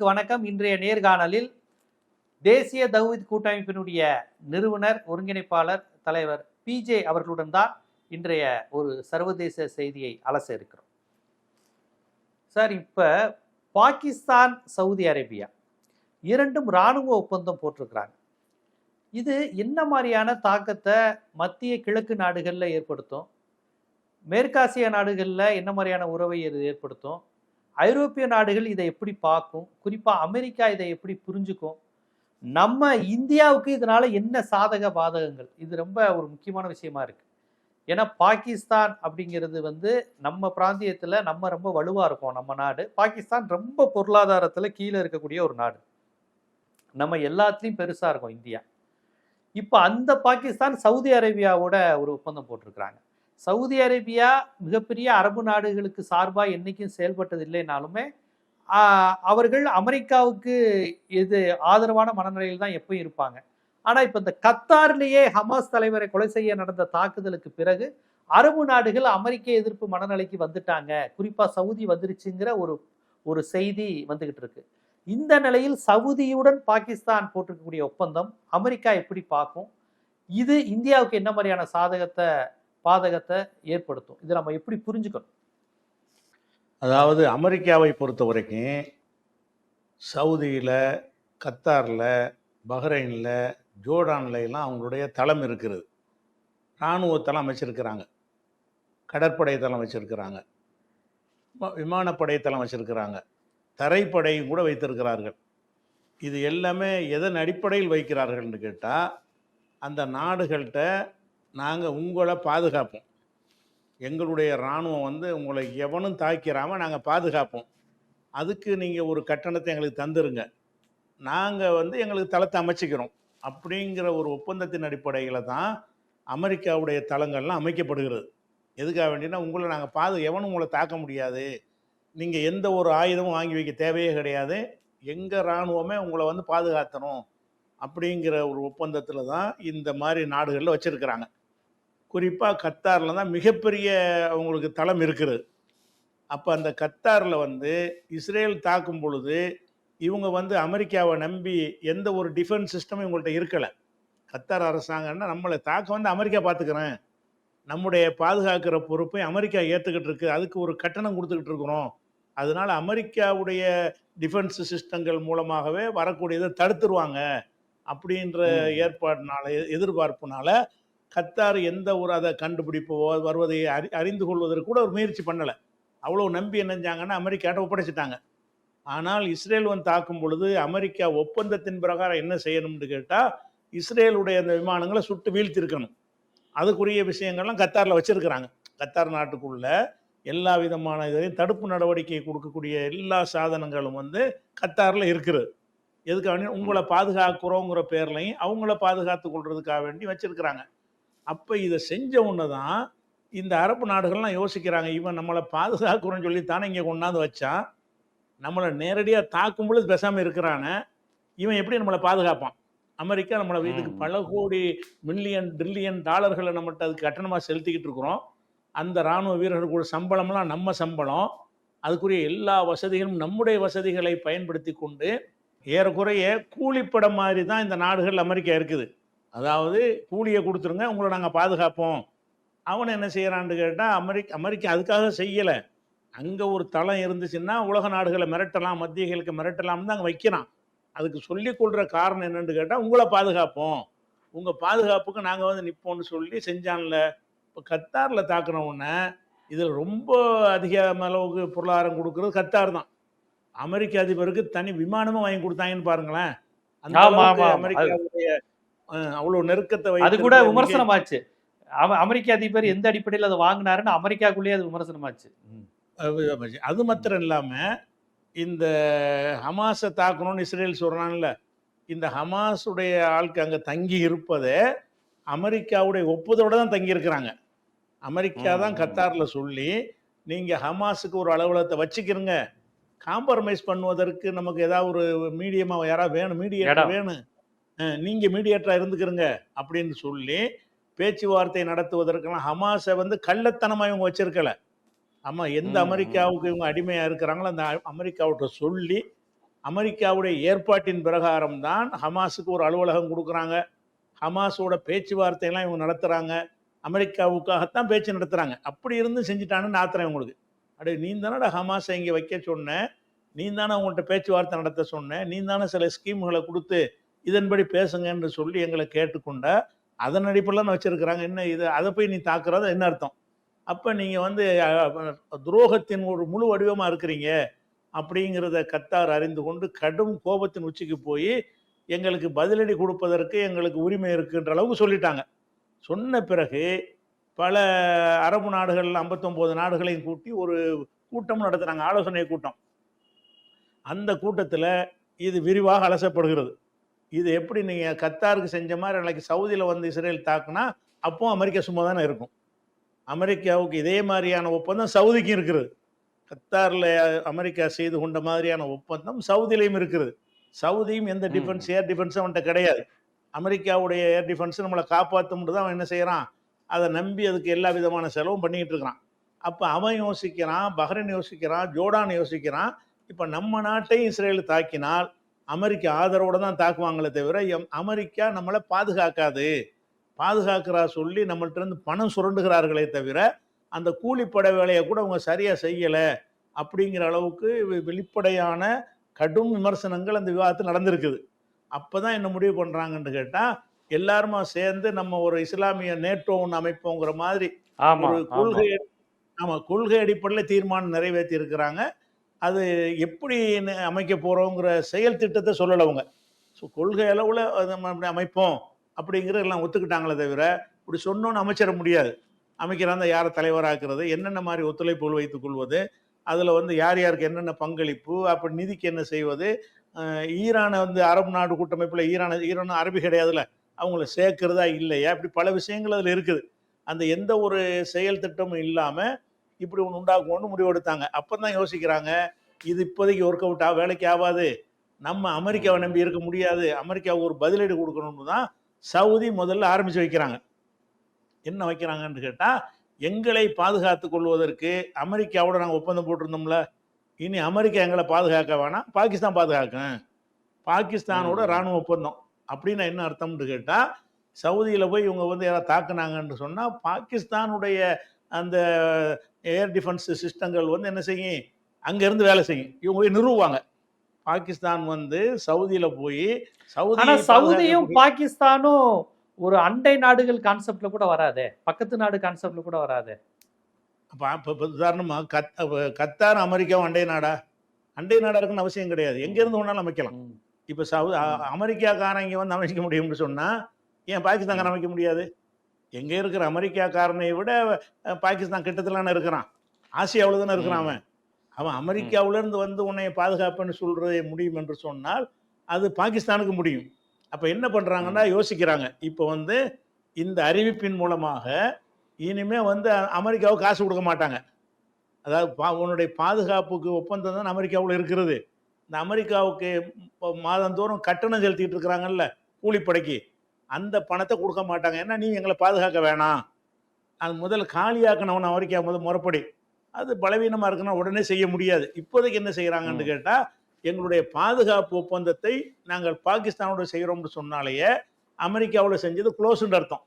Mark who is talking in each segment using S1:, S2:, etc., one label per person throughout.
S1: அனைவருக்கு வணக்கம். இன்றைய நேர்காணலில் தேசிய தௌஹித் கூட்டமைப்பினுடைய நிறுவனர் ஒருங்கிணைப்பாளர் தலைவர் பிஜே அவர்களுடன் தான் இன்றைய ஒரு சர்வதேச செய்தியை அலச இருக்கிறோம். சார் இப்போ பாகிஸ்தான் சவுதி அரேபியா இரண்டும் இராணுவ ஒப்பந்தம் போட்டிருக்கிறாங்க. இது என்ன மாதிரியான தாக்கத்தை மத்திய கிழக்கு நாடுகளில் ஏற்படுத்தும்? மேற்காசிய நாடுகளில் என்ன மாதிரியான உறவை இது ஏற்படுத்தும்? ஐரோப்பிய நாடுகள் இதை எப்படி பார்க்கும்? குறிப்பாக அமெரிக்கா இதை எப்படி புரிஞ்சுக்கும்? நம்ம இந்தியாவுக்கு இதனால் என்ன சாதக பாதகங்கள்? இது ரொம்ப ஒரு முக்கியமான விஷயமா இருக்குது ஏன்னா பாகிஸ்தான் அப்படிங்கிறது வந்து நம்ம பிராந்தியத்தில் நம்ம ரொம்ப வலுவாக இருக்கோம் நம்ம நாடு. பாகிஸ்தான் ரொம்ப பொருளாதாரத்தில் கீழே இருக்கக்கூடிய ஒரு நாடு. நம்ம எல்லாத்துலேயும் பெருசாக இருக்கோம் இந்தியா. இப்போ அந்த பாகிஸ்தான் சவுதி அரேபியாவோட ஒரு ஒப்பந்தம் போட்டிருக்கிறாங்க. சவுதி அரேபியா மிகப்பெரிய அரபு நாடுகளுக்கு சார்பாக என்றைக்கும் செயல்பட்டது இல்லைனாலுமே அவர்கள் அமெரிக்காவுக்கு இது ஆதரவான மனநிலையில் தான் எப்பவும் இருப்பாங்க. ஆனால் இப்போ இந்த கத்தார்லேயே ஹமாஸ் தலைவரை கொலை செய்ய நடந்த தாக்குதலுக்கு பிறகு அரபு நாடுகள் அமெரிக்க எதிர்ப்பு மனநிலைக்கு வந்துட்டாங்க. குறிப்பாக சவுதி வந்துருச்சுங்கிற ஒரு ஒரு செய்தி வந்துக்கிட்டு இருக்கு. இந்த நிலையில் சவுதியுடன் பாகிஸ்தான் போட்டிருக்கக்கூடிய ஒப்பந்தம் அமெரிக்கா எப்படி பார்க்கும்? இது இந்தியாவுக்கு என்ன மாதிரியான சாதகத்தை பாதகத்தை ஏற்படுத்தும். இதை நம்ம எப்படி புரிஞ்சுக்கணும்?
S2: அதாவது அமெரிக்காவை பொறுத்த வரைக்கும் சவுதியில் கத்தாரில் பஹ்ரைனில் ஜோர்டான்ல எல்லாம் அவங்களுடைய தளம் இருக்கிறது இராணுவ தளம் வச்சுருக்கிறாங்க கடற்படை தளம் வச்சுருக்கிறாங்க விமானப்படை தளம் வச்சுருக்கிறாங்க தரைப்படையும் கூட வைத்திருக்கிறார்கள். இது எல்லாமே எதன் அடிப்படையில் வைக்கிறார்கள்னு கேட்டால் அந்த நாடுகள்கிட்ட நாங்கள் உங்களை பாதுகாப்போம். எங்களுடைய இராணுவம் வந்து உங்களை எவனும் தாக்கிறாமல் நாங்கள் பாதுகாப்போம். அதுக்கு நீங்கள் ஒரு கட்டணத்தை எங்களுக்கு தந்துருங்க. நாங்கள் வந்து எங்களுக்கு தளத்தை அமைச்சிக்கிறோம். அப்படிங்கிற ஒரு ஒப்பந்தத்தின் அடிப்படையில் தான் அமெரிக்காவுடைய தளங்கள்லாம் அமைக்கப்படுகிறது. எதுக்காக வேண்டியன்னா உங்களை நாங்கள் பாது எவனும் உங்களை தாக்க முடியாது. நீங்கள் எந்த ஒரு ஆயுதமும் வாங்கி வைக்க தேவையே கிடையாது. எங்கள் இராணுவமே உங்களை வந்து பாதுகாத்தணும். அப்படிங்கிற ஒரு ஒப்பந்தத்தில் தான் இந்த மாதிரி நாடுகளில் வச்சுருக்கிறாங்க. குறிப்பாக கத்தாரில் தான் மிகப்பெரிய அவங்களுக்கு தளம் இருக்குது அப்போ அந்த கத்தாரில் வந்து இஸ்ரேல் தாக்கும் பொழுது இவங்க வந்து அமெரிக்காவை நம்பி எந்த ஒரு டிஃபென்ஸ் சிஸ்டமும் இவங்கள்ட்ட இருக்கலை. கத்தார் அரசாங்கம்னா நம்மளை தாக்க வந்து அமெரிக்கா பார்த்துக்கிறேன் நம்முடைய பாதுகாக்கிற பொறுப்பை அமெரிக்கா ஏற்றுக்கிட்டு இருக்கு. அதுக்கு ஒரு கட்டணம் கொடுத்துக்கிட்டு இருக்கிறோம். அதனால அமெரிக்காவுடைய டிஃபென்ஸ் சிஸ்டங்கள் மூலமாகவே வரக்கூடியதை தடுத்துருவாங்க. அப்படின்ற. ஏற்பாடுனால எதிர்பார்ப்புனால கத்தார் எந்த ஒரு அதை கண்டுபிடிப்போ வருவதை அறி அறிந்து கொள்வதற்கு கூட ஒரு முயற்சி பண்ணலை. அவ்வளோ நம்பி என்ன செஞ்சாங்கன்னா அமெரிக்காட்ட ஒப்படைச்சிட்டாங்க. ஆனால் இஸ்ரேல் வந்து தாக்கும் பொழுது அமெரிக்கா ஒப்பந்தத்தின் பிரகாரம் என்ன செய்யணும்னு கேட்டால் இஸ்ரேலுடைய அந்த விமானங்களை சுட்டு வீழ்த்திருக்கணும். அதுக்குரிய விஷயங்கள்லாம் கத்தாரில் வச்சுருக்கிறாங்க. கத்தார் நாட்டுக்குள்ள எல்லா விதமான இதையும் தடுப்பு நடவடிக்கை கொடுக்கக்கூடிய எல்லா சாதனங்களும் வந்து கத்தாரில் இருக்கிறது எதுக்காக உங்களை பாதுகாக்கிறோங்கிற பேர்லையும் அவங்கள பாதுகாத்து கொள்றதுக்காக வேண்டி வச்சுருக்கிறாங்க. அப்போ இதை செஞ்ச உடனே தான் இந்த அரபு நாடுகள்லாம் யோசிக்கிறாங்க இவன் நம்மளை பாதுகாக்கிறோன்னு சொல்லி தானே இங்கே கொண்டாந்து வச்சான் நம்மளை நேரடியாக தாக்கும் பொழுது பேசாமல் இருக்கிறானே இவன் எப்படி நம்மளை பாதுகாப்பான்? அமெரிக்கா நம்மளை இதுக்கு. பல கோடி மில்லியன் ட்ரில்லியன் டாலர்களை நம்மகிட்ட அதுக்கு கட்டணமாக செலுத்திக்கிட்டு இருக்கிறோம். அந்த இராணுவ வீரர்களுக்கு சம்பளம்லாம் நம்ம சம்பளம். அதுக்குரிய எல்லா வசதிகளும் நம்முடைய வசதிகளை பயன்படுத்தி கொண்டு ஏறக்குறைய கூலிப்படம் மாதிரி தான் இந்த நாடுகள் அமெரிக்கா இருக்குது. அதாவது கூலியை கொடுத்துருங்க உங்களை நாங்கள் பாதுகாப்போம். அவன் என்ன செய்கிறான்னு கேட்டால் அமெரிக்கா அமெரிக்கா அதுக்காக செய்யலை. அங்கே ஒரு தளம் இருந்துச்சுன்னா உலக நாடுகளை மிரட்டலாம் மத்தியர்களுக்கு மிரட்டலாம்னு தான் அங்கே வைக்கிறான். அதுக்கு சொல்லிக் கொள்கிற காரணம் என்னன்னு கேட்டால் உங்களை பாதுகாப்போம். உங்கள் பாதுகாப்புக்கு நாங்கள் வந்து நிற்போம்னு சொல்லி செஞ்சான்ல. இப்போ கத்தாரில் தாக்குன உடனே இதில் ரொம்ப அதிக அளவுக்கு பொருளாதாரம் கொடுக்கறது கத்தார் தான். அமெரிக்க அதிபருக்கு தனி விமானமும் வாங்கி கொடுத்தாங்கன்னு பாருங்களேன். அந்த. அமெரிக்காவுடைய அவ்வளவு நெருக்கத்தை
S1: அது கூட விமர்சனமாச்சு அம- அமெரிக்க அதிபர் எந்த அடிப்படையில் அதை வாங்கினாருன்னு அமெரிக்காக்குள்ளேயே அது விமர்சனமாச்சு.
S2: அது- மாத்திரம் இல்லாம இந்த ஹமாஸை தாக்கணும்னு இஸ்ரேல் சொல்றான்ல இந்த ஹமாஸுடைய ஆட்கள் அங்க தங்கி இருப்பதை அமெரிக்காவுடைய ஒப்புதலோட தான் தங்கி இருக்கிறாங்க அமெரிக்கா தான். கத்தார்ல சொல்லி நீங்க ஹமாஸுக்கு ஒரு அலுவலகத்தை வச்சுக்கிறங்க காம்ப்ரமைஸ் பண்ணுவதற்கு நமக்கு ஏதாவது ஒரு மீடியமா யாராவது வேணும்
S1: இடம்.
S2: வேணும் அஹ், நீங்க மீடியேட்டரா இருந்துக்கிறங்க அப்படின்னு சொல்லி பேச்சுவார்த்தை நடத்துவதற்கெல்லாம் ஹமாஸை வந்து கள்ளத்தனமா இவங்க வச்சிருக்கல. ஆமா எந்த. அமெரிக்காவுக்கு இவங்க அடிமையா இருக்கிறாங்களோ அந்த அமெரிக்காவிட்ட சொல்லி அமெரிக்காவுடைய ஏற்பாட்டின் பிரகாரம் தான் ஹமாஸுக்கு ஒரு அலுவலகம் கொடுக்குறாங்க. ஹமாஸோட பேச்சுவார்த்தையெல்லாம் இவங்க நடத்துகிறாங்க அமெரிக்காவுக்காகத்தான் பேச்சு நடத்துகிறாங்க அப்படி இருந்து செஞ்சுட்டான்னு ஆத்திரம் இவங்களுக்கு. அடே நீ தானடா ஹமாஸை இங்கே வைக்க சொன்ன? நீ தானே அவங்கள்ட்ட பேச்சுவார்த்தை நடத்த சொன்ன? நீ தானே சில ஸ்கீம்களை கொடுத்து இதன்படி பேசுங்கன்னு சொல்லி எங்களை கேட்டுக்கொண்ட அதன் அடிப்படையில் வச்சுருக்கிறாங்க. என்ன இது? அதை போய் நீ தாக்குறது என்ன அர்த்தம்? அப்போ நீங்கள் வந்து துரோகத்தின் ஒரு முழு வடிவமாக இருக்கிறீங்க அப்படிங்கிறத கத்தார் அறிந்து கொண்டு கடும் கோபத்தின் உச்சிக்கு போய் எங்களுக்கு பதிலடி கொடுப்பதற்கு எங்களுக்கு உரிமை இருக்குன்ற அளவுக்கு சொல்லிட்டாங்க. சொன்ன பிறகு பல அரபு நாடுகள் 59 நாடுகளையும் கூட்டி ஒரு கூட்டம் நடத்துகிறாங்க ஆலோசனை கூட்டம். அந்த கூட்டத்தில் இது விரிவாக அலசப்படுகிறது. இது எப்படி நீங்கள் கத்தாருக்கு செஞ்ச மாதிரி நாளைக்கு சவுதியில் வந்து இஸ்ரேல் தாக்குனா அப்போ அமெரிக்கா சும்மா தானே இருக்கும். அமெரிக்காவுக்கு இதே மாதிரியான ஒப்பந்தம் சவுதிக்கும் இருக்கிறது கத்தாரில் அமெரிக்கா செய்து கொண்ட மாதிரியான ஒப்பந்தம் சவுதியிலையும் இருக்கிறது சவுதியும் எந்த. டிஃபென்ஸ் ஏர் டிஃபென்ஸும் அவன்கிட்ட கிடையாது. அமெரிக்காவுடைய ஏர் டிஃபென்ஸ் நம்மளை காப்பாற்றும்னு தான் அவன் என்ன செய்கிறான் அதை நம்பி அதுக்கு எல்லா விதமான செலவும் பண்ணிக்கிட்டு இருக்கிறான். அப்போ அவன் யோசிக்கிறான் பஹ்ரைன் யோசிக்கிறான் ஜோர்டான் யோசிக்கிறான். இப்போ நம்ம நாட்டையும் இஸ்ரேல் தாக்கினால் அமெரிக்கா ஆதரவோட தான் தாக்குவாங்களே தவிர எம்- அமெரிக்கா நம்மளை பாதுகாக்காது. பாதுகாக்கிறா சொல்லி நம்மள்ட்ட இருந்து பணம் சுரண்டுகிறார்களே தவிர அந்த கூலிப்படை வேலையை கூட அவங்க சரியாக செய்யலை அப்படிங்கிற அளவுக்கு வெளிப்படையான கடும் விமர்சனங்கள் அந்த விவாதத்தில் நடந்திருக்குது. அப்போ தான் என்ன முடிவு பண்ணுறாங்கன்னு கேட்டால் எல்லாருமா சேர்ந்து நம்ம ஒரு இஸ்லாமிய நேட்டோ ஒன்று அமைப்போங்கிற மாதிரி ஒரு. கொள்கை ஆமாம் கொள்கை அடிப்படையில் தீர்மானம் நிறைவேற்றி இருக்கிறாங்க அது எப்படி அமைக்க போகிறோங்கிற செயல் திட்டத்தை சொல்லலை அவங்க ஸோ கொள்கை அளவில் அது நம்ம அப்படி அமைப்போம் அப்படிங்கிற எல்லாம் ஒத்துக்கிட்டாங்களே தவிர இப்படி சொன்னோன்னு அமைச்சிட முடியாது. அமைக்கிறாந்த யாரை தலைவராக்குறது என்னென்ன மாதிரி ஒத்துழைப்புகள் வைத்துக் கொள்வது அதில் வந்து யார் யாருக்கு என்னென்ன பங்களிப்பு அப்படி நிதிக்கு என்ன செய்வது ஈரானை வந்து அரபு நாடு கூட்டமைப்பில் ஈரான ஈரான் அரபி கிடையாதுல்ல அவங்கள சேர்க்கிறதா இல்லையா இப்படி பல விஷயங்கள் அதில் இருக்குது. அந்த எந்த ஒரு செயல் திட்டமும் இல்லாமல் இப்படி ஒன்று உண்டாக்குவோன்னு முடிவெடுத்தாங்க அப்போ தான் யோசிக்கிறாங்க இது இப்போதைக்கு ஒர்க் அவுட் ஆ? வேலைக்கு ஆகாது. நம்ம அமெரிக்காவை நம்பி இருக்க முடியாது. அமெரிக்காவுக்கு ஒரு பதிலடி கொடுக்கணும்னு தான் சவுதி முதல்ல ஆரம்பித்து வைக்கிறாங்க. என்ன வைக்கிறாங்கன்னு கேட்டால் எங்களை பாதுகாத்து கொள்வதற்கு அமெரிக்காவோட நாங்கள் ஒப்பந்தம் போட்டிருந்தோம்ல. இனி அமெரிக்கா எங்களை பாதுகாக்க வேணாம். பாகிஸ்தான் பாதுகாக்கும். பாகிஸ்தானோட
S1: ம்.
S2: ராணுவ ஒப்பந்தம். அப்படின்னா என்ன அர்த்தம்னு கேட்டால் சவுதியில் போய் இவங்க வந்து யாராவது தாக்குனாங்கன்னு சொன்னால் பாகிஸ்தானுடைய அந்த ஏர் டிஃபென்ஸ் சிஸ்டங்கள் வந்து என்ன செய்யும்? அங்கேருந்து வேலை செய்யும். இவங்க போய் நிறுவுவாங்க. பாகிஸ்தான் வந்து சவுதியில் போய் சவுதி
S1: சவுதியும் பாகிஸ்தானும் ஒரு அண்டை நாடுகள் கான்செப்ட்ல கூட வராதே. பக்கத்து நாடு கான்செப்ட்ல கூட வராதே.
S2: அப்போ உதாரணமாக கத் கத்தார் அமெரிக்காவும் அண்டை நாடா? அண்டை நாடா இருக்குன்னு அவசியம் கிடையாது. எங்கேருந்து வேணாலும் அமைக்கலாம். இப்போ சவு அ- அமெரிக்காக்காரன் இங்கே வந்து அமைக்க முடியும்னு சொன்னால் ஏன் பாகிஸ்தான்காரன் அமைக்க முடியாது? எங்கே இருக்கிற அமெரிக்காக்காரனை விட பாகிஸ்தான் கிட்டத்திலான இருக்கிறான். ஆசியாவில் தானே இருக்கிறான் அவன். அவன் அமெரிக்காவிலேருந்து வந்து உன்னை பாதுகாப்புன்னு சொல்றது முடியும் என்று சொன்னால் அது பாகிஸ்தானுக்கு முடியும். அப்போ என்ன பண்ணுறாங்கன்னா யோசிக்கிறாங்க. இப்போ வந்து இந்த அறிவிப்பின் மூலமாக இனிமே வந்து அமெரிக்காவுக்கு காசு கொடுக்க மாட்டாங்க. அதாவது பா- உன்னுடைய பாதுகாப்புக்கு ஒப்பந்தம் தான் அமெரிக்காவில் இருக்கிறது. இந்த அமெரிக்காவுக்கு மாதந்தோறும் கட்டணம் செலுத்திட்டு இருக்கிறாங்கல்ல கூலிப்படைக்கு. அந்த பணத்தை கொடுக்க மாட்டாங்க. ஏன்னா நீ எங்களை பாதுகாக்க வேணாம். அது முதல்ல காலியாக்கணும் அமெரிக்கா முதல் முறைப்படி. அது பலவீனமாக இருக்குன்னா உடனே செய்ய முடியாது. இப்போதைக்கு என்ன செய்கிறாங்கன்னு. கேட்டால் எங்களுடைய பாதுகாப்பு ஒப்பந்தத்தை நாங்கள் பாகிஸ்தானோட செய்கிறோம்னு சொன்னாலேயே அமெரிக்காவில் செஞ்சது க்ளோஸ்ன்னு அர்த்தம்.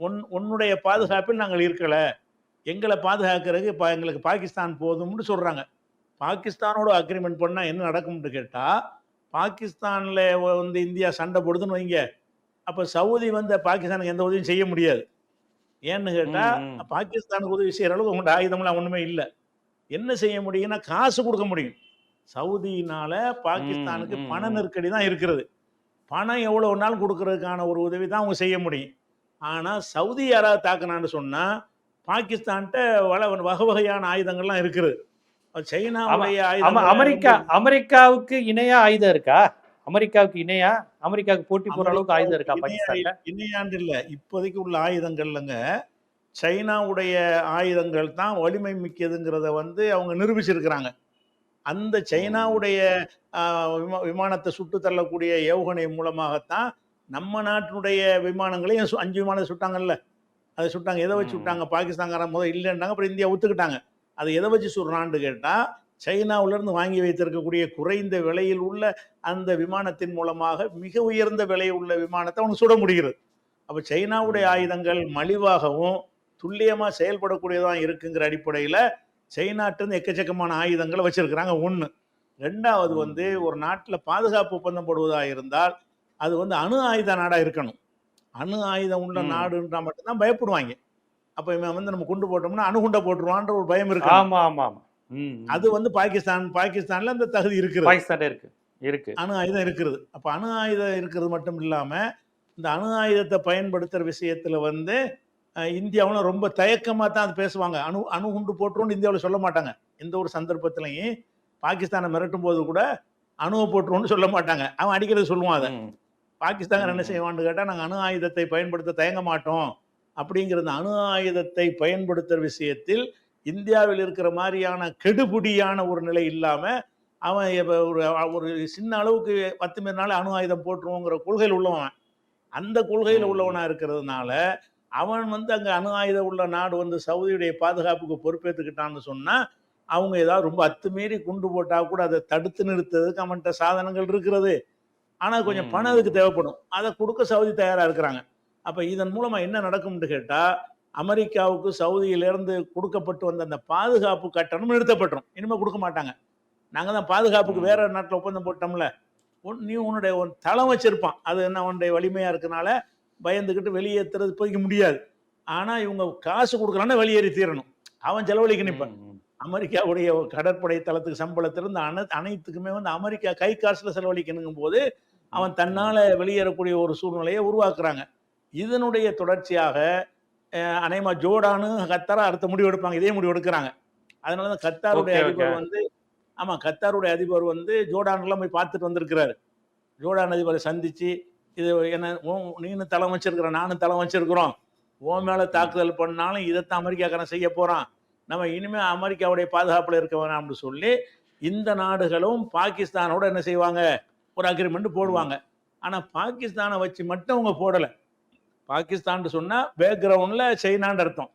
S2: உன் உன்னுடைய பாதுகாப்பில் நாங்கள் இருக்கலை. எங்களை பாதுகாக்கிறதுக்கு இப்போ எங்களுக்கு பாகிஸ்தான் போதும்னு சொல்கிறாங்க பாகிஸ்தானோட அக்ரிமெண்ட் பண்ணால் என்ன நடக்கும்னு கேட்டால் பாகிஸ்தானில் வந்து இந்தியா சண்டை போடுதுன்னு வைங்க. அப்போ சவுதி வந்து பாகிஸ்தானுக்கு எந்த உதவியும் செய்ய முடியாது. ஏன்னு கேட்டால். பாகிஸ்தானுக்கு உதவி செய்கிற அளவுக்கு உங்கள்கிட்ட ஆயுதம்லாம் ஒன்றுமே இல்லை. என்ன செய்ய முடியும்னா காசு கொடுக்க முடியும். சவுதியினால பாகிஸ்தானுக்கு பண. நெருக்கடி தான் இருக்கிறது பணம் எவ்வளோ நாள் கொடுக்கறதுக்கான ஒரு உதவி தான் அவங்க செய்ய முடியும். ஆனால் சவுதி யாராவது தாக்குனான்னு சொன்னால் பாகிஸ்தான்கிட்ட வள வகை வகையான ஆயுதங்கள்லாம் இருக்குது. சைனாவுடைய ஆயுதங்கள்
S1: அமெரிக்கா அமெரிக்காவுக்கு இணையா ஆயுதம் இருக்கா? அமெரிக்காவுக்கு இணையா? அமெரிக்காவுக்கு போட்டி போற அளவுக்கு ஆயுதம் இருக்கா பாகிஸ்தான்ல?
S2: இணையாண்டு இல்லை இப்போதைக்கு உள்ள ஆயுதங்கள்லங்க சைனாவுடைய ஆயுதங்கள் தான் வலிமை மிக்கதுங்கிறத வந்து அவங்க நிரூபிச்சிருக்கிறாங்க. அந்த சைனாவுடைய விமானத்தை சுட்டு தள்ளக்கூடிய ஏவுகணை மூலமாகத்தான் நம்ம நாட்டினுடைய விமானங்களையும் அஞ்சு விமானத்தை சுட்டாங்கல்ல. அதை சுட்டாங்க. எதை வச்சு. சுட்டாங்க பாகிஸ்தான்காரன் முதல் இல்லைன்றாங்க அப்புறம் இந்தியா ஒத்துக்கிட்டாங்க. அதை எதை வச்சு சுடுறான்னு கேட்டால் சைனாவிலிருந்து வாங்கி வைத்திருக்கக்கூடிய குறைந்த விலையில் உள்ள அந்த விமானத்தின் மூலமாக மிக உயர்ந்த விலை உள்ள விமானத்தை அவனுக்கு சுட முடிகிறது. அப்போ சைனாவுடைய ஆயுதங்கள் மலிவாகவும் துல்லியமாக செயல்படக்கூடியதாக இருக்குங்கிற அடிப்படையில் சைனாட்டிருந்து எக்கச்சக்கமான ஆயுதங்களை வச்சிருக்கிறாங்க. ஒன்று ரெண்டாவது. வந்து ஒரு நாட்டில் பாதுகாப்பு ஒப்பந்தம் போடுவதாக இருந்தால் அது வந்து அணு ஆயுத நாடாக இருக்கணும். அணு ஆயுதம் உள்ள. நாடுன்றா மட்டும்தான் பயப்படுவாங்க. அப்போ இவன் வந்து நம்ம குண்டு போட்டோம்னா அணுகுண்டை போட்டுருவான்ற ஒரு பயம் இருக்கு
S1: ஆமா ஆமா ஆமா. ம், ம்.
S2: அது வந்து பாகிஸ்தான் பாகிஸ்தான்ல அந்த தகுதி இருக்குது
S1: பாகிஸ்தான்ல இருக்கு இருக்கு.
S2: அணு ஆயுதம் இருக்கிறது அப்போ அணு ஆயுதம் இருக்கிறது மட்டும் இல்லாமல் இந்த அணு ஆயுதத்தை பயன்படுத்துகிற விஷயத்தில் வந்து இந்தியாவுல ரொம்ப தயக்கமாக தான் அது பேசுவாங்க. அணு அணு குண்டு போட்டுருவோம்னு இந்தியாவில் சொல்ல மாட்டாங்க. எந்த ஒரு சந்தர்ப்பத்திலையும் பாகிஸ்தானை மிரட்டும் போது கூட அணுவை போட்டுருவோம்னு சொல்ல மாட்டாங்க. அவன் அடிக்கிறது சொல்லுவான் அதை. பாகிஸ்தான் என்ன. செய்வான்னு கேட்டால் நாங்கள் அணு ஆயுதத்தை பயன்படுத்த தயங்க மாட்டோம். அப்படிங்கிற அந்த அணு ஆயுதத்தை பயன்படுத்துகிற விஷயத்தில் இந்தியாவில் இருக்கிற மாதிரியான கெடுபுடியான ஒரு நிலை இல்லாமல் அவன் இப்ப ஒரு ஒரு சின்ன அளவுக்கு பத்து பேர்னால அணு ஆயுதம் போட்டுருவோங்கிற கொள்கையில் உள்ளவன் அந்த கொள்கையில். உள்ளவனாக இருக்கிறதுனால அவன் வந்து அங்கே அணு ஆயுதம் உள்ள நாடு வந்து சவுதியுடைய பாதுகாப்புக்கு பொறுப்பேற்றுக்கிட்டான்னு சொன்னால் அவங்க ஏதாவது ரொம்ப அத்துமீறி குண்டு போட்டால் கூட அதை தடுத்து நிறுத்துறதுக்கு அவன்கிட்ட சாதனங்கள் இருக்கிறது ஆனால் கொஞ்சம். பணம் அதுக்கு தேவைப்படும் அதை கொடுக்க சவுதி தயாராக இருக்கிறாங்க அப்போ இதன் மூலமாக என்ன நடக்கும்னு கேட்டால் அமெரிக்காவுக்கு சவுதியிலேருந்து கொடுக்கப்பட்டு வந்த அந்த பாதுகாப்பு கட்டணம் நிறுத்தப்பட்டுரும். இனிமேல் கொடுக்க மாட்டாங்க. நாங்கள் தான் பாதுகாப்புக்கு. வேற நாட்டில் ஒப்பந்தம் போட்டோம்ல. உன் நீ உன்னுடைய ஒரு தளம் வச்சிருப்பான். அது என்ன உன்னுடைய வலிமையாக இருக்கனால பயந்துக்கிட்டு வெளியேற்றுறது இப்போதைக்கு முடியாது. ஆனால் இவங்க காசு கொடுக்குறான்னா வெளியேறி தீரணும். அவன் செலவழிக்க நிற்பான். அமெரிக்காவுடைய கடற்படை தளத்துக்கு சம்பளத்திலிருந்து அனை அனைத்துக்குமே வந்து அமெரிக்கா கை காசுல செலவழிக்கணுங்கும் போது அவன் தன்னால வெளியேறக்கூடிய ஒரு சூழ்நிலையை உருவாக்குறாங்க. இதனுடைய தொடர்ச்சியாக அநேகமா ஜோர்டானு கத்தாரா அடுத்த முடிவு எடுப்பாங்க. இதே முடிவு எடுக்கிறாங்க. அதனால தான் கத்தாருடைய. அதிபர் வந்து ஆமா கத்தாருடைய அதிபர் வந்து ஜோர்டான்லாம் போய் பார்த்துட்டு வந்திருக்கிறாரு. ஜோர்டான் அதிபரை சந்திச்சு இது என்ன நீனு தளம் வச்சிருக்கிற நானும் தளம் வச்சிருக்கிறோம். உன் மேல தாக்குதல் பண்ணாலும் இதைத்தான் அமெரிக்காக்காரன் செய்ய போறான். நம்ம இனிமே அமெரிக்காவுடைய பாதுகாப்புல இருக்க வேணாம்னு சொல்லி இந்த நாடுகளும் பாகிஸ்தானோட என்ன செய்வாங்க? ஒரு அக்ரிமெண்ட் போடுவாங்க. ஆனா பாகிஸ்தானை வச்சு மட்டும் அவங்க போடல. பாகிஸ்தான் சொன்னா பேக்ரவுண்ட்ல சைனான்னு அர்த்தம்.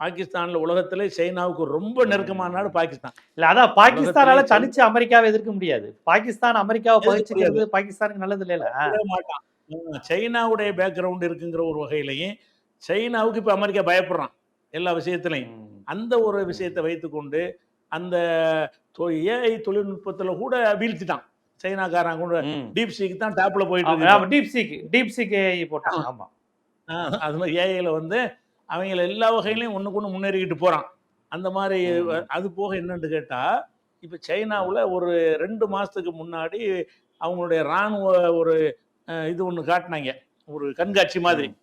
S2: பாகிஸ்தான்ல உலகத்துல சைனாவுக்கு ரொம்ப நெருக்கமான நாடு பாகிஸ்தான்.
S1: இல்ல அதான் பாகிஸ்தானால தனிச்சு அமெரிக்காவை எதிர்க்க முடியாது. பாகிஸ்தான் அமெரிக்காவை பகிச்சுக்கிறது பாகிஸ்தானுக்கு நல்லது இல்லைல்ல
S2: மாட்டான். சைனாவுடைய பேக்ரவுண்ட் இருக்குங்கிற ஒரு வகையிலையும் சைனாவுக்கு இப்ப அமெரிக்கா பயப்படுறான் எல்லா விஷயத்திலையும். அந்த ஒரு விஷயத்தை வைத்துக்கொண்டு அந்த ஏஐ தொழில்நுட்பத்துல கூட வீழ்த்திட்டான். சைனாக்காரன் கூட. டீப் சீக்கு தான் டாப்ல போயிட்டு
S1: டீப் சீக் டீப் சீக் போட்டாங்க ஆமா.
S2: அது மாதிரி ஏஐல வந்து அவங்கள எல்லா வகையிலையும் ஒண்ணுக்கு ஒண்ணு முன்னேறிக்கிட்டு போறான். அந்த மாதிரி. அது போக என்னன்னு கேட்டா இப்ப சைனாவுல ஒரு ரெண்டு மாசத்துக்கு முன்னாடி அவங்களுடைய ராணுவ ஒரு இது ஒண்ணு காட்டினாங்க. ஒரு கண்காட்சி மாதிரி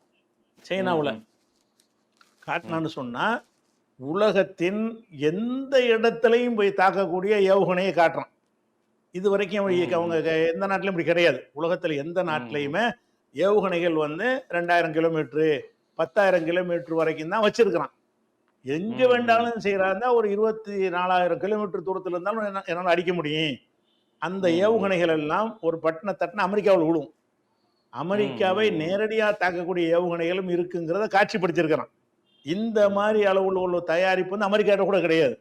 S2: சைனாவுல. காட்டினான்னு சொன்னா உலகத்தின் எந்த இடத்துலையும் போய் தாக்கக்கூடிய ஏவுகணையை காட்டுறான். இது வரைக்கும் அவங்க- எந்த நாட்டிலும் இப்படி கிடையாது. உலகத்துல எந்த நாட்டிலையுமே ஏவுகணைகள் வந்து ரெண்டாயிரம் கிலோமீட்டரு பத்தாயிரம் கிலோமீட்டர் வரைக்கும் தான் வச்சிருக்கிறான் எங்க. வேண்டாலும் செய்யறாருந்தா ஒரு இருபத்தி நாலாயிரம் கிலோமீட்டர் தூரத்துல இருந்தாலும் என்ன- என்னால அடிக்க முடியும் அந்த. ஏவுகணைகள் எல்லாம் ஒரு பட்டனை தட்டின அமெரிக்காவில் விழுவும் அமெரிக்காவை
S1: ம்.
S2: நேரடியா தாக்கக்கூடிய ஏவுகணைகளும் இருக்குங்கிறத காட்சிப்படுத்தியிருக்கிறான் இந்த மாதிரி அளவுள்ள உள்ள தயாரிப்பு வந்து அமெரிக்காட்ட கூட கிடையாது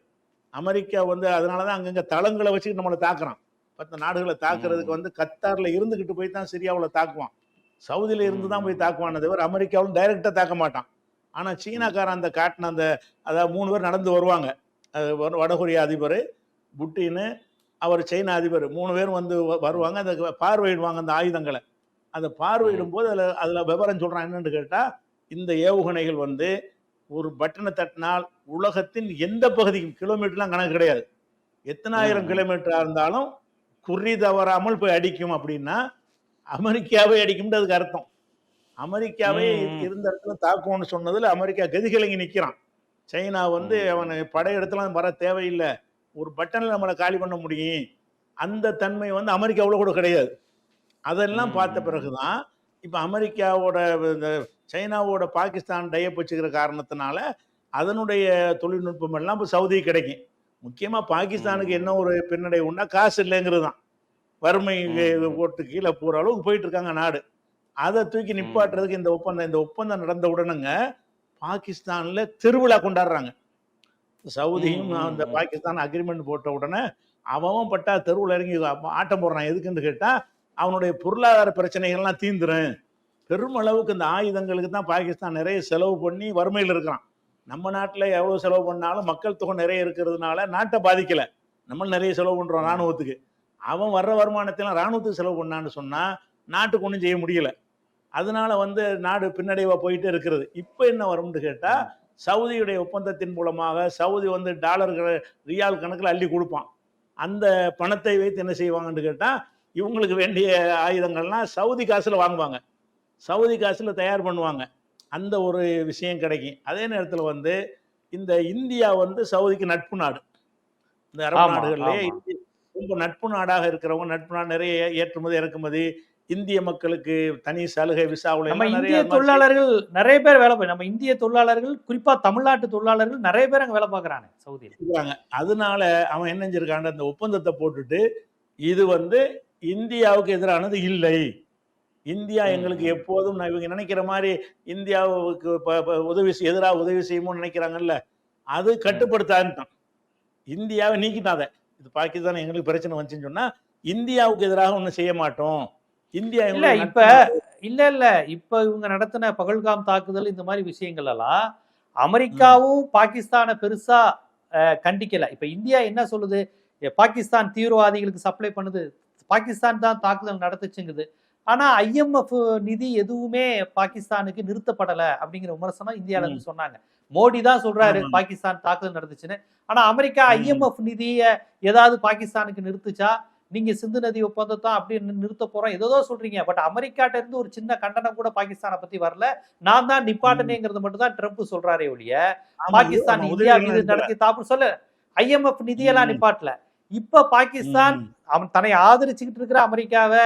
S2: அமெரிக்கா வந்து அதனாலதான் அங்கங்க தளங்களை வச்சுக்கிட்டு நம்மளை தாக்குறான் பத்து நாடுகளை தாக்குறதுக்கு. வந்து கத்தார்ல இருந்துகிட்டு போய் தான் சிரியாவில் தாக்குவான் சவுதியில இருந்து தான் போய் தாக்குவானே தவிர அமெரிக்காவும் டைரக்டா தாக்க மாட்டான். ஆனா சீனாக்காரன் அந்த காட்டின அந்த அதாவது மூணு பேர் நடந்து வருவாங்க. அது வட- வடகொரியா அதிபர் புட்டின்னு அவர் சைனா அதிபர். மூணு பேரும் வந்து வருவாங்க. அந்த பார்வையிடுவாங்க அந்த ஆயுதங்களை. அதை பார்வையிடும் போது அதில் அதில் விவரம் சொல்கிறான் என்னன்னு கேட்டால் இந்த ஏவுகணைகள் வந்து ஒரு பட்டனை தட்டினால் உலகத்தின் எந்த பகுதிக்கும் கிலோமீட்டர்லாம் கணக்கு கிடையாது. எத்தனாயிரம். கிலோமீட்டராக இருந்தாலும் குறி தவறாமல் போய் அடிக்கும் அப்படின்னா அமெரிக்காவை அடிக்கும்னு அதுக்கு அர்த்தம் அமெரிக்காவே. இருந்த இடத்துல தாக்குவோம்னு சொன்னதுல அமெரிக்கா கதிகலங்கி நிற்கிறான் சைனா வந்து. அவன் படையெடுத்துலாம் வர தேவையில்லை ஒரு பட்டனில் நம்மளை காலி பண்ண முடியும் அந்த தன்மை வந்து அமெரிக்காவில் கூட கிடையாது அதெல்லாம் பார்த்த. பிறகுதான் இப்போ அமெரிக்காவோட இந்த சைனாவோட பாகிஸ்தான் டைப் வச்சுக்கிற காரணத்தினால அதனுடைய தொழில்நுட்பம் எல்லாம் இப்போ சவுதி கிடைக்கும் முக்கியமா பாகிஸ்தானுக்கு. என்ன ஒரு பின்னடைவுன்னா காசு இல்லைங்கிறது தான் வறுமை. ஓட்டு கீழே போற அளவுக்கு போயிட்டு இருக்காங்க நாடு. அதை தூக்கி நிப்பாட்டுறதுக்கு இந்த ஒப்பந்தம் இந்த ஒப்பந்தம் நடந்த உடனேங்க பாகிஸ்தான்ல திருவிழா கொண்டாடுறாங்க. சவுதியும் அந்த. பாகிஸ்தான் அக்ரிமெண்ட் போட்ட உடனே அவன் பட்டா தெருவில் இறங்கி ஆட்டம் போடுறான். எதுக்குன்னு கேட்டா அவனுடைய பொருளாதார பிரச்சனைகள்லாம் தீந்துரும். பெருமளவுக்கு இந்த ஆயுதங்களுக்கு தான் பாகிஸ்தான் நிறைய செலவு பண்ணி வறுமையில் இருக்கிறான். நம்ம நாட்டில் எவ்வளோ செலவு பண்ணாலும் மக்கள் தொகை நிறைய இருக்கிறதுனால நாட்டை பாதிக்கல. நம்ம நிறைய செலவு பண்றோம் ராணுவத்துக்கு. அவன் வர்ற வருமானத்தெல்லாம் ராணுவத்துக்கு செலவு பண்ணான்னு சொன்னா நாட்டுக்கு ஒன்றும் செய்ய முடியல. அதனால வந்து நாடு பின்னடைவா போயிட்டே இருக்கிறது. இப்போ என்ன வரும்னு கேட்டா சவுதியுடைய ஒப்பந்தத்தின் மூலமாக சவுதி வந்து டாலர்கள் ரியால் கணக்கில் அள்ளி கொடுப்பான். அந்த பணத்தை வைத்து என்ன செய்வாங்கன்னு கேட்டால் இவங்களுக்கு வேண்டிய ஆயுதங்கள்லாம் சவுதி காசில் வாங்குவாங்க. சவுதி காசில் தயார் பண்ணுவாங்க. அந்த ஒரு விஷயம் கிடைக்கும். அதே நேரத்தில் வந்து இந்த இந்தியா வந்து சவுதிக்கு நட்பு நாடு. இந்த அரபு நாடுகள்லேயே. இந்தியா ரொம்ப நட்பு நாடாக இருக்கிறவங்க நட்பு நாடு நிறைய ஏற்றுமதி இறக்குமதி இந்திய மக்களுக்கு தனி சலுகை விசாவுல
S1: நம்ம இந்திய தொழிலாளர்கள் நிறைய பேர் வேலை பார்க்க நம்ம இந்திய தொழிலாளர்கள் குறிப்பா தமிழ்நாட்டு தொழிலாளர்கள் நிறைய பேர் அங்க வேலை பார்க்கறாங்க சவுதியில.
S2: அதனால அவன் என்ன செஞ்சிருக்கான் அந்த ஒப்பந்தத்தை போட்டுட்டு இது வந்து இந்தியாவுக்கு எதிரானது இல்லை. இந்தியா எங்களுக்கு. எப்போதும் நான் இவங்க நினைக்கிற மாதிரி இந்தியாவுக்கு உதவி செய்- எதிரா உதவி செய்யணும்னு நினைக்கிறாங்கல்ல அது கட்டுப்படுத்தான்ட்டான் இந்தியாவை நீக்கிட்டாத. இது பாகிஸ்தான் எங்களுக்கு பிரச்சனை வந்துச்சுன்னு சொன்னா இந்தியாவுக்கு எதிராக ஒன்றும் செய்ய மாட்டோம். இந்தியா
S1: இல்ல இப்ப இல்ல இல்ல. இப்ப இவங்க நடத்தின பகல்காம் தாக்குதல் இந்த மாதிரி விஷயங்கள் எல்லாம் அமெரிக்காவும் பாகிஸ்தானை பெருசா கண்டிக்கல. இப்ப இந்தியா என்ன சொல்லுது? பாகிஸ்தான் தீவிரவாதிகளுக்கு சப்ளை பண்ணுது. பாகிஸ்தான் தான் தாக்குதல் நடத்துச்சுங்குது. ஆனா ஐஎம்எஃப் நிதி எதுவுமே பாகிஸ்தானுக்கு நிறுத்தப்படல அப்படிங்கிற விமர்சனம் இந்தியால இருந்து சொன்னாங்க மோடி தான் சொல்றாரு. பாகிஸ்தான் தாக்குதல் நடந்துச்சுன்னு ஆனா அமெரிக்கா. ஐஎம்எஃப் நிதிய ஏதாவது பாகிஸ்தானுக்கு நிறுத்துச்சா நீங்க சிந்து நதி ஒப்பந்தத்தை அப்படி நிறுத்த போறோம் ஏதோ சொல்றீங்க பட் அமெரிக்காட்ட இருந்து ஒரு சின்ன கண்டனம் கூட பாகிஸ்தானை பத்தி வரல நான் தான் நிப்பாட்டினேங்கிறது மட்டும் தான் ட்ரம்ப் சொல்றாரே ஒழிய பாகிஸ்தான் இந்தியா மீது. நடத்தி தாப்பு சொல்ல ஐஎம்எஃப் நிதியெல்லாம். நிப்பாட்டல இப்ப பாகிஸ்தான். அவன் தன்னை ஆதரிச்சுக்கிட்டு இருக்கிற அமெரிக்காவை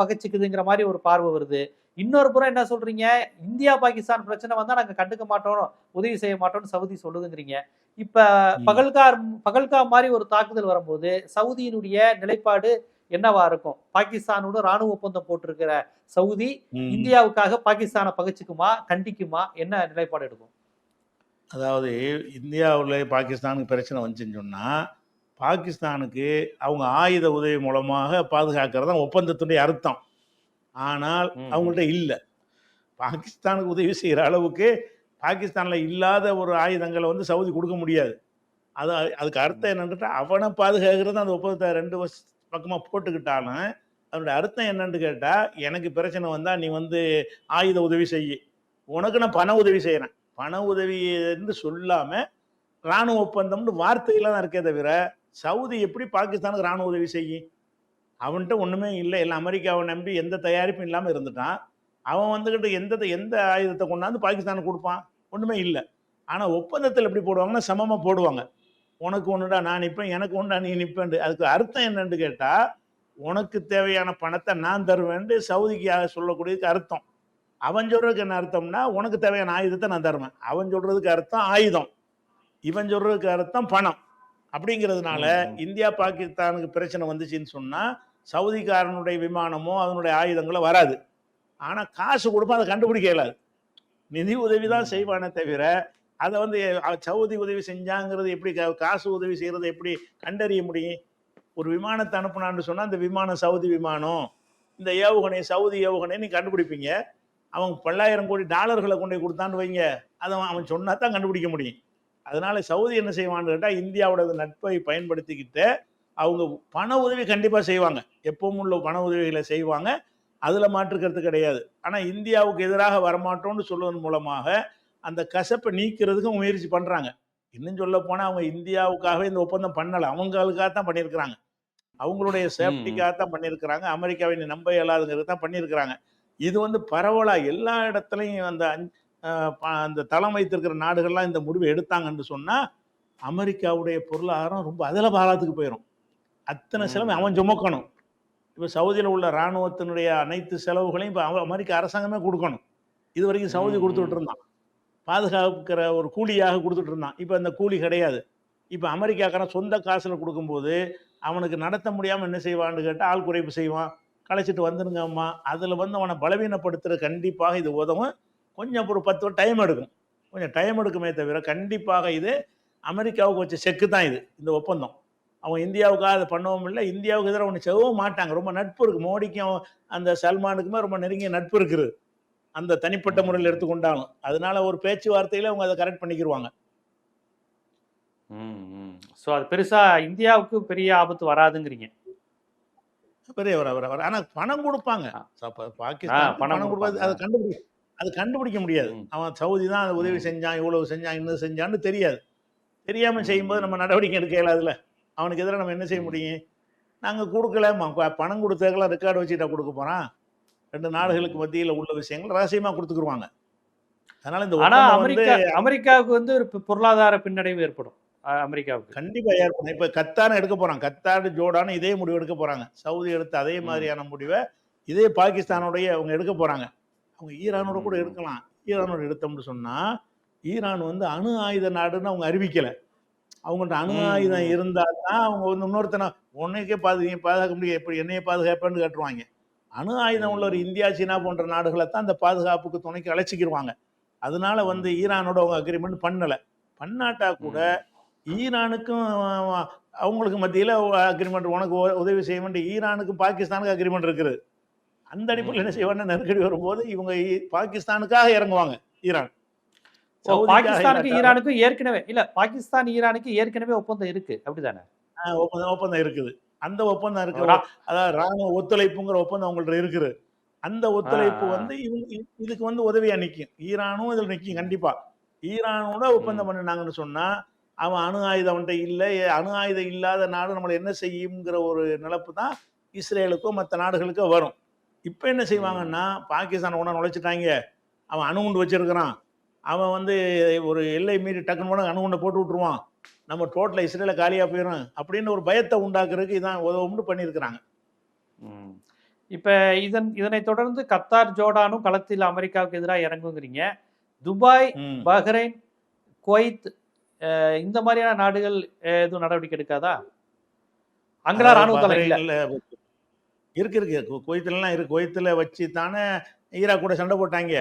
S1: பகைச்சுக்குதுங்கிற மாதிரி ஒரு பார்வை வருது. இன்னொரு புறம் என்ன சொல்றீங்க? இந்தியா பாகிஸ்தான் பிரச்சனை வந்தா நாங்க கண்டுக்க மாட்டோம் உதவி செய்ய மாட்டோம்னு சவுதி சொல்லுதுங்கிறீங்க. இப்ப. பகல்கார் பகல்காம் மாதிரி ஒரு தாக்குதல் வரும்போது சவுதியினுடைய நிலைப்பாடு என்னவா இருக்கும்? பாகிஸ்தானோட ராணுவ ஒப்பந்தம் போட்டிருக்கிற சவுதி. இந்தியாவுக்காக பாகிஸ்தானை பகைச்சுக்குமா கண்டிக்குமா? என்ன நிலைப்பாடு எடுக்கும்?
S2: அதாவது இந்தியாவில் பாகிஸ்தானுக்கு பிரச்சனை வந்துச்சுன்னு சொன்னால் பாகிஸ்தானுக்கு அவங்க ஆயுத உதவி மூலமாக பாதுகாக்கிறது தான் ஒப்பந்தத்துடைய அர்த்தம். ஆனால். அவங்கள்ட்ட இல்லை. பாகிஸ்தானுக்கு உதவி செய்கிற அளவுக்கு பாகிஸ்தானில் இல்லாத ஒரு ஆயுதங்களை வந்து சவுதி கொடுக்க முடியாது. அது அதுக்கு அர்த்தம் என்னன்னுட்டு அவனை பாதுகாக்கிறது அந்த ஒப்பந்தத்தை ரெண்டு வருஷ பக்கமாக போட்டுக்கிட்டாலும் அதனுடைய அர்த்தம் என்னன்னு கேட்டால் எனக்கு பிரச்சனை வந்தால் நீ வந்து ஆயுத உதவி செய்யி. உனக்கு நான் பண உதவி செய்கிறேன் பண உதவி என்று சொல்லாமல் ராணுவ ஒப்பந்தம்னு வார்த்தையில தான் இருக்கே தவிர சவுதி எப்படி பாகிஸ்தானுக்கு ராணுவ உதவி செய்யும்? அவன்கிட்ட ஒன்றுமே இல்லை. எல்லாம் அமெரிக்காவை நம்பி எந்த தயாரிப்பும் இல்லாமல் இருந்துட்டான். அவன் வந்துக்கிட்டு எந்த எந்த ஆயுதத்தை கொண்டாந்து பாகிஸ்தானுக்கு கொடுப்பான்? ஒன்றுமே இல்லை. ஆனால் ஒப்பந்தத்தில் எப்படி போடுவாங்கன்னா சமமாக போடுவாங்க. உனக்கு ஒன்றுடா நான் நிற்பேன் எனக்கு ஒன்றா நீ நிற்பேன்ட்டு அதுக்கு அர்த்தம் என்னன்னு கேட்டால் உனக்கு தேவையான பணத்தை நான் தருவேன்ட்டு சவுதிக்கு சொல்லக்கூடியதுக்கு அர்த்தம். அவன் சொல்கிறதுக்கு என்ன அர்த்தம்னா உனக்கு தேவையான ஆயுதத்தை நான் தருவேன். அவன் சொல்கிறதுக்கு அர்த்தம் ஆயுதம். இவன் சொல்கிறதுக்கு அர்த்தம் பணம். அப்படிங்கிறதுனால. இந்தியா பாகிஸ்தானுக்கு பிரச்சனை வந்துச்சுன்னு சொன்னா சவுதிக்காரனுடைய விமானமோ அதனுடைய ஆயுதங்களோ வராது. ஆனா காசு கொடுப்பான் அதை கண்டுபிடிக்க இயலாது. நிதி உதவி தான். செய்வானே தவிர அதை வந்து சவுதி உதவி செஞ்சாங்கிறது எப்படி காசு உதவி செய்யறது எப்படி கண்டறிய முடியும்? ஒரு விமானத்தை அனுப்புனான்னு சொன்னா அந்த விமானம் சவுதி விமானம். இந்த ஏவுகணை சவுதி ஏவுகணை நீ கண்டுபிடிப்பீங்க. அவன் பல்லாயிரம் கோடி டாலர்களை கொண்டு போய் கொடுத்தான்னு வைங்க. அதை அவன் அவன் சொன்னா தான் கண்டுபிடிக்க முடியும். அதனால சவுதி என்ன செய்வான்னு கேட்டால் இந்தியாவோட நட்பை பயன்படுத்திக்கிட்டு அவங்க பண உதவி கண்டிப்பாக செய்வாங்க. எப்பவும் உள்ள பண உதவிகளை செய்வாங்க. அதில் மாற்றுக்கிறது கிடையாது. ஆனால் இந்தியாவுக்கு எதிராக வரமாட்டோம்னு சொல்வதன் மூலமாக அந்த கசப்பை நீக்கிறதுக்கு முயற்சி பண்ணுறாங்க இன்னும் சொல்ல போனால் அவங்க இந்தியாவுக்காகவே இந்த ஒப்பந்தம் பண்ணலை. அவங்களுக்காக தான் பண்ணியிருக்கிறாங்க. அவங்களுடைய சேஃப்டிக்காக தான் பண்ணியிருக்கிறாங்க. அமெரிக்காவை நம்ப இயலாதுங்கிறது தான் பண்ணியிருக்கிறாங்க. இது வந்து பரவலாக எல்லா இடத்துலையும் அந்த அந்த தளம் வைத்திருக்கிற நாடுகள்லாம் இந்த முடிவை எடுத்தாங்கன்னு சொன்னால் அமெரிக்காவுடைய பொருளாதாரம் ரொம்ப அதில் பாலாத்துக்கு போயிடும் அத்தனை செலவு. அவன் சுமக்கணும். இப்போ சவுதியில் உள்ள இராணுவத்தினுடைய அனைத்து செலவுகளையும் இப்போ அவ- அமெரிக்க அரசாங்கமே கொடுக்கணும். இது வரைக்கும் சவுதி கொடுத்துட்டு இருந்தான். பாதுகாக்கிற ஒரு கூலியாக கொடுத்துட்டு இருந்தான். இப்போ அந்த கூலி கிடையாது. இப்போ அமெரிக்காக்காரன் சொந்த காசில் கொடுக்கும்போது அவனுக்கு நடத்த முடியாமல் என்ன செய்வான்னு கேட்டால் ஆள் குறைப்பு செய்வான். களைச்சிட்டு வந்துருங்க அம்மா. அதில் வந்து அவனை பலவீனப்படுத்துகிற கண்டிப்பாக இது உதவும். கொஞ்சம் ஒரு பத்து டைம் எடுக்கும் கொஞ்சம் டைம் எடுக்குமே தவிர கண்டிப்பாக இது அமெரிக்காவுக்கு வச்ச செக்கு தான் இது இந்த ஒப்பந்தம். அவங்க இந்தியாவுக்காக அதை பண்ணவும் இல்லை. இந்தியாவுக்கு எதிராக ஒன்று செய்யவும் மாட்டாங்க. ரொம்ப நட்பு இருக்கு. மோடிக்கும் அந்த சல்மானுக்குமே ரொம்ப நெருங்கிய நட்பு இருக்குது. அந்த தனிப்பட்ட முறையில் எடுத்துக்கொண்டாலும். அதனால ஒரு பேச்சுவார்த்தையில அவங்க அதை கரெக்ட் பண்ணிக்கிருவாங்க.
S1: ஸோ அது பெருசா இந்தியாவுக்கு பெரிய ஆபத்து வராதுங்கிறீங்க.
S2: பெரிய வர வர வர. ஆனால் பணம் கொடுப்பாங்க. பாகிஸ்தான்
S1: பணம்
S2: கொடுப்பாது. அதை கண்டுபிடி அது கண்டுபிடிக்க முடியாது. அவன் சவுதி தான் அது உதவி. செஞ்சான் இவ்வளவு செஞ்சான் இன்னும் செஞ்சான்னு தெரியாது. தெரியாம செய்யும்போது நம்ம நடவடிக்கை எடுக்க இயலாதுல அவனுக்கு எதிராக நம்ம என்ன செய்ய. முடியும்? நாங்க கொடுக்கல பணம் கொடுத்ததுக்கெல்லாம் ரெக்கார்டு வச்சுட்டா கொடுக்க போறான். ரெண்டு நாடுகளுக்கு மத்தியில் உள்ள விஷயங்கள் ரகசியமா கொடுத்துக்குருவாங்க. அதனால இந்த
S1: ஆனா
S2: ஒப்பந்தம் வந்து
S1: அமெரிக்கா அமெரிக்காவுக்கு வந்து ஒரு பொருளாதார பின்னடைவு ஏற்படும் அமெரிக்காவுக்கு.
S2: கண்டிப்பா ஏற்படும். இப்ப கத்தார் எடுக்க போறாங்க கத்தார் ஜோர்டான் இதே முடிவு எடுக்க போறாங்க. சவுதி எடுத்த அதே. மாதிரியான முடிவை இதே பாகிஸ்தானோடைய அவங்க எடுக்க போறாங்க. அவங்க ஈரானோட கூட. எடுக்கலாம் ஈரானோட எடுத்தோம்னு சொன்னா ஈரான் வந்து அணு ஆயுத நாடுன்னு அவங்க அறிவிக்கல அவங்கள்ட்ட அணு ஆயுதம்
S1: ம்.
S2: இருந்தா தான் அவங்க வந்து இன்னொருத்தனை உன்னைக்கே பாது நீ பாதுகாக்க முடியும் எப்படி என்னைய பாதுகாப்பேன்னு கேட்டுருவாங்க அணு ஆயுதம் உள்ள ஒரு. இந்தியா சீனா போன்ற நாடுகளை தான் அந்த பாதுகாப்புக்கு துணைக்கு அழைச்சிக்கிருவாங்க அதனால வந்து ஈரானோட அவங்க அக்ரிமெண்ட் பண்ணல பண்ணாட்டா கூட ஈரானுக்கும் அவங்களுக்கு மத்தியில் அக்ரிமெண்ட் உனக்கு உதவி செய்ய வேண்டிய ஈரானுக்கும் பாகிஸ்தானுக்கு அக்ரிமெண்ட் இருக்குது அந்த அடிப்படையில் என்ன
S1: ம்.
S2: செய்வாங்க நெருக்கடி வரும்போது இவங்க பாகிஸ்தானுக்காக இறங்குவாங்க ஈரான்.
S1: பாகிஸ்தானுக்கு ஈரானுக்கும் ஏற்கனவே இல்ல பாகிஸ்தான் ஈரானுக்கு ஏற்கனவே ஒப்பந்தம் இருக்கு. அப்படிதானே?
S2: ஒப்பந்தம் ஒப்பந்தம் இருக்குது. அந்த ஒப்பந்தம் இருக்கு அதாவது ராணுவ ஒத்துழைப்புங்கிற ஒப்பந்தம் அவங்கள்ட்ட இருக்குது. அந்த ஒத்துழைப்பு. வந்து இவங்க இதுக்கு வந்து உதவியா நிற்கும் ஈரானும் இதில் நிற்கும் கண்டிப்பா. ஈரானோட ஒப்பந்தம் பண்ணினாங்கன்னு சொன்னா அவன் அணு ஆயுதம் அவன்கிட்ட இல்லை அணு ஆயுதம் இல்லாத நாடு நம்மளை என்ன செய்யுங்கிற ஒரு நிலப்பு தான் இஸ்ரேலுக்கோ மற்ற நாடுகளுக்கோ வரும். இப்போ என்ன செய்வாங்கன்னா பாகிஸ்தான் உடனே நுழைச்சிட்டாங்க. அவன் அணுகுண்டு வச்சிருக்கிறான். அவன் வந்து ஒரு எல்லை மீறி டக்குன்னு கூட அணுகுண்டை போட்டு விட்டுருவான். நம்ம டோட்டலாக இஸ்ரேல காலியாக போயிடும் அப்படின்னு ஒரு பயத்தை உண்டாக்குறதுக்கு இதான் உதவும்னு பண்ணியிருக்கிறாங்க.
S1: இப்ப இதன் இதனை தொடர்ந்து கத்தார் ஜோர்டானும் களத்தில் அமெரிக்காவுக்கு எதிராக இறங்குங்கிறீங்க. துபாய். பஹ்ரைன் குவைத் இந்த மாதிரியான நாடுகள் எதுவும் நடவடிக்கை எடுக்காதா? அங்கெல்லாம் ராணுவ இல்ல.
S2: பஹ்ரைன்ல இருக்கு இருக்கு. குவைத்துலலாம் இருக்கு குவைத்துல வச்சு தானே ஈராக் கூட சண்டை போட்டாங்க.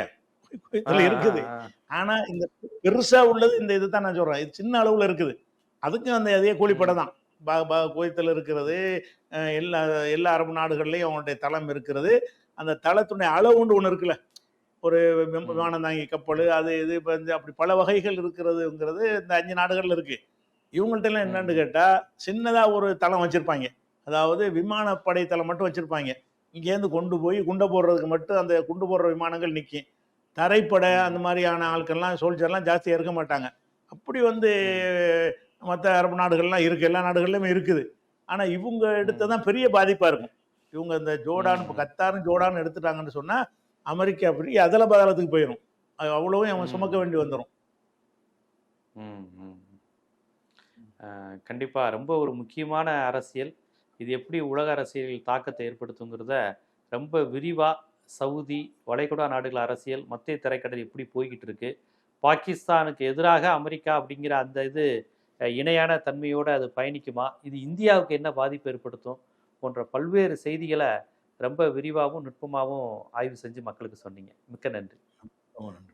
S2: குவைத்துல இருக்குது. ஆனா இந்த பெருசா உள்ளது இந்த இதுதான் நான் சொல்றேன். இது சின்ன அளவுல இருக்குது. அதுக்கும் அந்த அதே கூலிப்படை தான் குவைத்தில் இருக்கிறது எல்லா எல்லா அரபு நாடுகள்லையும் அவனுடைய தளம் இருக்கிறது அந்த தளத்துடைய அளவுண்டு ஒன்று இருக்குல்ல. ஒரு விம்-
S1: ம்.
S2: விமானம் தாங்கி கப்பல் அது இது இப்போ அப்படி பல வகைகள் இருக்கிறதுங்கிறது இந்த அஞ்சு நாடுகள்ல இருக்கு. இவங்கள்ட்ட எல்லாம் என்னன்னு. கேட்டா சின்னதா ஒரு தளம் வச்சிருப்பாங்க. அதாவது விமானப்படை தளம் மட்டும் வச்சிருப்பாங்க. இங்கேருந்து கொண்டு போய் குண்டை போடுறதுக்கு மட்டும் அந்த குண்டு போடுற விமானங்கள் நிற்கும் தரைப்படை. அந்த மாதிரியான ஆட்கள்லாம் சோல்ஜர்லாம் ஜாஸ்தியாக இருக்க மாட்டாங்க. அப்படி வந்து மற்ற அரபு நாடுகள்லாம் இருக்குது எல்லா நாடுகள்லையுமே இருக்குது. ஆனால் இவங்க எடுத்ததான் பெரிய பாதிப்பாக இருக்கும். இவங்க இந்த ஜோர்டான் இப்போ. கத்தாரும் ஜோர்டான் எடுத்துட்டாங்கன்னு சொன்னால் அமெரிக்கா பெரிய அதல பதலத்துக்கு போயிடும் அது அவ்வளவும் அவன் சுமக்க. வேண்டி வந்துடும்
S1: ம், ம். அஹ், கண்டிப்பா ரொம்ப ஒரு முக்கியமான அரசியல். இது எப்படி உலக அரசியலில் தாக்கத்தை ஏற்படுத்துங்கிறத ரொம்ப விரிவாக சவுதி வளைகுடா நாடுகள் அரசியல் மத்திய திரைக்கடல் எப்படி போய்கிட்டு இருக்கு. பாகிஸ்தானுக்கு எதிராக அமெரிக்கா அப்படிங்கிற அந்த இது இணையான தன்மையோடு அது பயணிக்குமா? இது இந்தியாவுக்கு என்ன பாதிப்பு ஏற்படுத்தும்? போன்ற பல்வேறு செய்திகளை ரொம்ப விரிவாகவும் நுட்பமாகவும் ஆய்வு செஞ்சு மக்களுக்கு சொன்னீங்க. மிக்க நன்றி.
S2: ரொம்ப நன்றி.